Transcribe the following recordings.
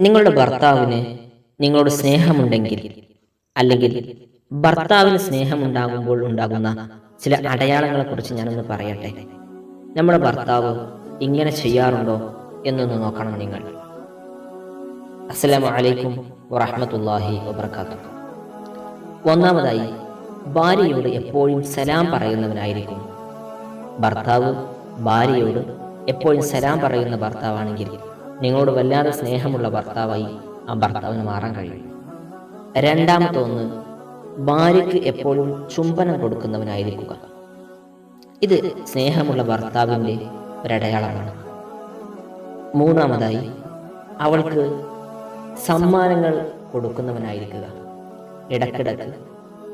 നിങ്ങളുടെ ഭർത്താവിന് നിങ്ങളോട് സ്നേഹമുണ്ടെങ്കിൽ അല്ലെങ്കിൽ ഭർത്താവിന് സ്നേഹമുണ്ടാകുമ്പോൾ ഉണ്ടാകുന്ന ചില അടയാളങ്ങളെക്കുറിച്ച് ഞാനൊന്ന് പറയട്ടെ? നമ്മുടെ ഭർത്താവ് ഇങ്ങനെ ചെയ്യാറുണ്ടോ എന്നൊന്ന് നോക്കണം നിങ്ങൾ. അസ്സലാമു അലൈക്കും വറഹ്മത്തുള്ളാഹി വബർക്കാത്തു ഒന്നാമതായി ഭാര്യയോട് എപ്പോഴും സലാം പറയുന്നവനായിരിക്കും. ഭർത്താവ് ഭാര്യയോട് എപ്പോഴും സലാം പറയുന്ന ഭർത്താവാണെങ്കിൽ നിങ്ങളോട് വല്ലാതെ സ്നേഹമുള്ള ഭർത്താവായി ആ ഭർത്താവിന് മാറാൻ കഴിയും. രണ്ടാമത്തെ ഒന്ന് ഭാര്യയ്ക്ക് എപ്പോഴും ചുംബനം കൊടുക്കുന്നവനായിരിക്കുക. ഇത് സ്നേഹമുള്ള ഭർത്താവിന്റെ ഒരടയാളമാണ്. മൂന്നാമതായി അവൾക്ക് സമ്മാനങ്ങൾ കൊടുക്കുന്നവനായിരിക്കുക. ഇടക്കിടക്ക്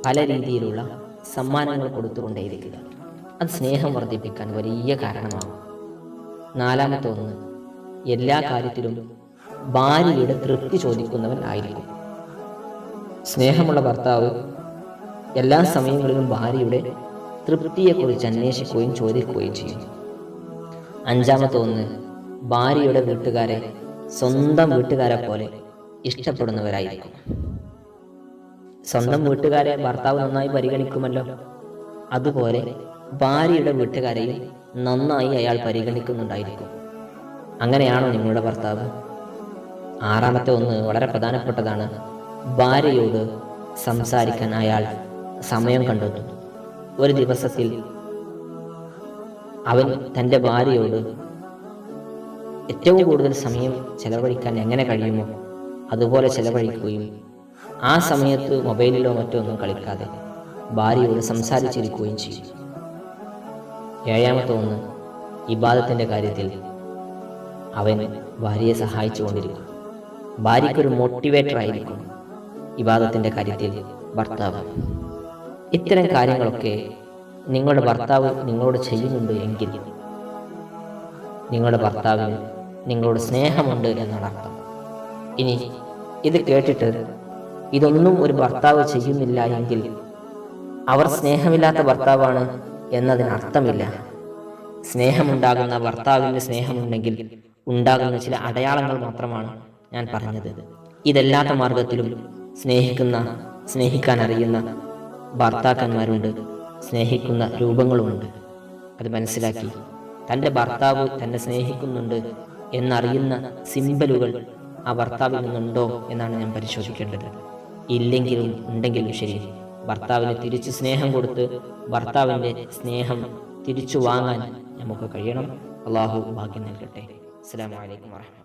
പല രീതിയിലുള്ള സമ്മാനങ്ങൾ കൊടുത്തുകൊണ്ടേയിരിക്കുക. അത് സ്നേഹം വർദ്ധിപ്പിക്കാൻ വലിയ കാരണമാകും. നാലാമത്തെ ഒന്ന് എല്ലാ കാര്യത്തിലും ഭാര്യയുടെ തൃപ്തി ചോദിക്കുന്നവൻ ആയിരിക്കും. സ്നേഹമുള്ള ഭർത്താവ് എല്ലാ സമയങ്ങളിലും ഭാര്യയുടെ തൃപ്തിയെക്കുറിച്ച് അന്വേഷിക്കുകയും ചോദിക്കുകയും ചെയ്യും. അഞ്ചാമത്തെ ഒന്ന് ഭാര്യയുടെ വീട്ടുകാരെ സ്വന്തം വീട്ടുകാരെ പോലെ ഇഷ്ടപ്പെടുന്നവരായിരിക്കും. സ്വന്തം വീട്ടുകാരെ ഭർത്താവ് നന്നായി പരിഗണിക്കുമല്ലോ. അതുപോലെ ഭാര്യയുടെ വീട്ടുകാരെയും നന്നായി അയാൾ പരിഗണിക്കുന്നുണ്ടായിരിക്കും. അങ്ങനെയാണോ നിങ്ങളുടെ ഭർത്താവ്? ആറാമത്തെ ഒന്ന് വളരെ പ്രധാനപ്പെട്ടതാണ്. ഭാര്യയോട് സംസാരിക്കാൻ അയാൾ സമയം കണ്ടെത്തും. ഒരു ദിവസത്തിൽ അവൻ തന്റെ ഭാര്യയോട് ഏറ്റവും കൂടുതൽ സമയം ചെലവഴിക്കാൻ എങ്ങനെ കഴിയുമോ അതുപോലെ ചെലവഴിക്കുകയും ആ സമയത്ത് മൊബൈലിലോ മറ്റോ ഒന്നും കളിക്കാതെ ഭാര്യയോട് സംസാരിച്ചിരിക്കുകയും ചെയ്യും. ഏഴാമത്തെ ഒന്ന് ഇബാദത്തിന്റെ കാര്യത്തിൽ അവൻ ഭാര്യയെ സഹായിച്ചുകൊണ്ടിരിക്കും ഭാര്യയ്ക്കൊരു മോട്ടിവേറ്റർ ആയിരിക്കും വിവാദത്തിന്റെ കാര്യത്തിൽ ഭർത്താവ്. ഇത്തരം കാര്യങ്ങളൊക്കെ നിങ്ങളുടെ ഭർത്താവ് നിങ്ങളോട് ചെയ്യുന്നുണ്ട് എങ്കിൽ നിങ്ങളുടെ ഭർത്താവിന് നിങ്ങളോട് സ്നേഹമുണ്ട് എന്നാണ് അർത്ഥം. ഇനി ഇത് കേട്ടിട്ട് ഇതൊന്നും ഒരു ഭർത്താവ് ചെയ്യുന്നില്ല എങ്കിൽ അവർ സ്നേഹമില്ലാത്ത ഭർത്താവാണ് എന്നതിന് അർത്ഥമില്ല. സ്നേഹമുണ്ടാകുന്ന ഭർത്താവിന്റെ സ്നേഹമുണ്ടെങ്കിൽ ഉണ്ടാകുന്ന ചില അടയാളങ്ങൾ മാത്രമാണ് ഞാൻ പറഞ്ഞത്. ഇതല്ലാത്ത മാർഗത്തിലും സ്നേഹിക്കുന്ന സ്നേഹിക്കാൻ അറിയുന്ന ഭർത്താക്കന്മാരുണ്ട് സ്നേഹിക്കുന്ന രൂപങ്ങളുമുണ്ട്. അത് മനസ്സിലാക്കി തന്റെ ഭർത്താവ് തന്നെ സ്നേഹിക്കുന്നുണ്ട് എന്നറിയുന്ന സിമ്പലുകൾ ആ ഭർത്താവിൽ നിന്നുണ്ടോ എന്നാണ് ഞാൻ പരിശോധിക്കേണ്ടത്. ഇല്ലെങ്കിലും ഉണ്ടെങ്കിലും ശരി ഭർത്താവിന് തിരിച്ച് സ്നേഹം കൊടുത്ത് ഭർത്താവിന്റെ സ്നേഹം തിരിച്ചു വാങ്ങാൻ നമുക്ക് കഴിയണം. അള്ളാഹു ഭാഗ്യം നൽകട്ടെ. Assalamualaikum warahmatullahi